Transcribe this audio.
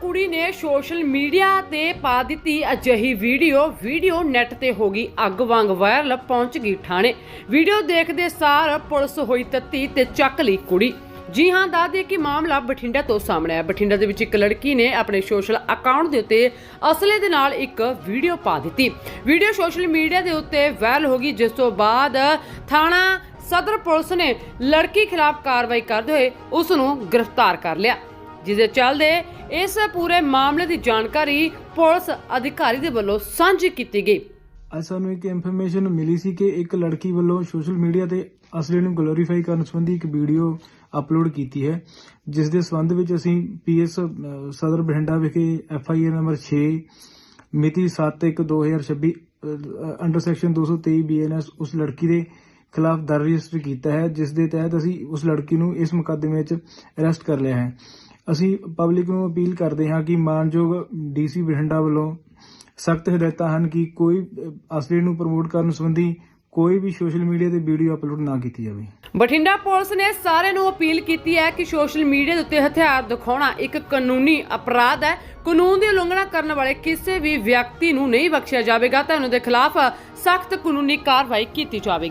ਕੁੜੀ ਨੇ social media ਤੇ ਪਾ ਦਿੱਤੀ ਅਜਿਹੀ ਵੀਡੀਓ। ਵੀਡੀਓ ਨੈਟ ਤੇ ਹੋ ਗਈ ਅੱਗ ਵਾਂਗ ਵਾਇਰਲ, ਪਹੁੰਚ ਗਈ ਥਾਣੇ। ਵੀਡੀਓ ਦੇਖਦੇ ਸਾਰ ਪੁਲਿਸ ਹੋਈ ਤੱਤੀ ਤੇ ਚੱਕ ਲਈ ਕੁੜੀ। ਜੀ ਹਾਂ ਦੱਸਦੇ ਕਿ ਮਾਮਲਾ ਬਠਿੰਡਾ ਤੋਂ ਸਾਹਮਣੇ ਆਇਆ। ਬਠਿੰਡਾ ਦੇ ਵਿੱਚ ਇੱਕ ਲੜਕੀ ਨੇ ਆਪਣੇ ਸੋਸ਼ਲ ਅਕਾਊਂਟ ਦੇ ਉੱਤੇ ਅਸਲੇ ਦੇ ਨਾਲ ਇੱਕ ਵੀਡੀਓ ਪਾ ਦਿੱਤੀ। ਵੀਡੀਓ ਸੋਸ਼ਲ ਮੀਡੀਆ ਦੇ ਉੱਤੇ ਵਾਇਰਲ ਹੋ ਗਈ, ਜਿਸ ਤੋਂ ਬਾਅਦ ਥਾਣਾ ਸਦਰ ਪੁਲਿਸ ਨੇ ਲੜਕੀ ਖਿਲਾਫ ਕਾਰਵਾਈ ਕਰਦੇ ਹੋਏ ਉਸ ਨੂੰ ਗ੍ਰਿਫਤਾਰ ਕਰ ਲਿਆ। ਜਿਸ ਦੇ ਚੱਲਦੇ ਇਸ ਪੂਰੇ ਮਾਮਲੇ ਦੀ ਜਾਣਕਾਰੀ ਪੁਲਿਸ ਅਧਿਕਾਰੀ ਦੇ ਵੱਲੋਂ ਸਾਂਝੀ ਕੀਤੀ ਗਈ। ਅੱਜ ਸਾਨੂੰ ਇੱਕ ਇਨਫੋਰਮੇਸ਼ਨ ਮਿਲੀ ਸੀ ਕਿ ਇੱਕ ਲੜਕੀ ਵੱਲੋਂ ਸੋਸ਼ਲ ਮੀਡੀਆ ਤੇ ਅਸਲੀ ਨੂੰ ਗਲੋਰੀਫਾਈ ਕਰਨ ਸੰਬੰਧੀ ਇੱਕ ਵੀਡੀਓ ਅਪਲੋਡ ਕੀਤੀ ਹੈ ਜਿਸ ਦੇ ਸੰਬੰਧ ਵਿੱਚ ਅਸੀਂ ਪੀਐਸ ਸਦਰ ਬਠਿੰਡਾ ਵਿਖੇ ਐਫਆਈਆਰ ਨੰਬਰ 6 ਮਿਤੀ 7/1/2026 ਅੰਡਰ ਸੈਕਸ਼ਨ 223 ਬੀਐਨਐਸ ਉਸ ਲੜਕੀ ਦੇ ਖਿਲਾਫ ਦਰਜ ਰਜਿਸਟਰ ਕੀਤਾ ਹੈ ਜਿਸ ਦੇ ਤਹਿਤ ਅਸੀਂ ਉਸ ਲੜਕੀ ਨੂੰ ਇਸ ਮੁਕੱਦਮੇ ਵਿੱਚ ਅਰੈਸਟ ਕਰ ਲਿਆ ਹੈ। ਅਸੀਂ ਪਬਲਿਕ ਨੂੰ ਅਪੀਲ ਕਰਦੇ ਹਾਂ ਕਿ ਮਾਨਯੋਗ ਡੀਸੀ ਬਠਿੰਡਾ ਵੱਲੋਂ ਸਖਤ ਹਦਾਇਤਾਂ ਹਨ ਕਿ ਕੋਈ ਅਹ, ਅਸਲੀ ਨੂੰ ਪ੍ਰਮੋਟ ਕਰਨ ਸੰਬੰਧੀ ਕੋਈ ਵੀ ਸੋਸ਼ਲ ਮੀਡੀਆ ਤੇ ਵੀਡੀਓ ਅਪਲੋਡ ਨਾ ਕੀਤੀ ਜਾਵੇ। ਬਠਿੰਡਾ ਪੁਲਿਸ ਨੇ ਸਾਰੇ ਨੂੰ ਅਪੀਲ ਕੀਤੀ ਹੈ ਕਿ ਸੋਸ਼ਲ ਮੀਡੀਆ ਦੇ ਉੱਤੇ ਹਥਿਆਰ ਦਿਖਾਉਣਾ ਇੱਕ ਕਾਨੂੰਨੀ ਅਪਰਾਧ ਹੈ। ਕਾਨੂੰਨ ਦੀ ਉਲੰਘਣਾ ਕਰਨ ਵਾਲੇ ਕਿਸੇ ਵੀ ਵਿਅਕਤੀ ਨੂੰ ਨਹੀਂ ਬਖਸ਼ਿਆ ਜਾਵੇਗਾ। ਤਾਂ ਉਹਨਾਂ ਦੇ ਖਿਲਾਫ ਸਖਤ ਕਾਨੂੰਨੀ ਕਾਰਵਾਈ ਕੀਤੀ ਜਾਵੇਗੀ।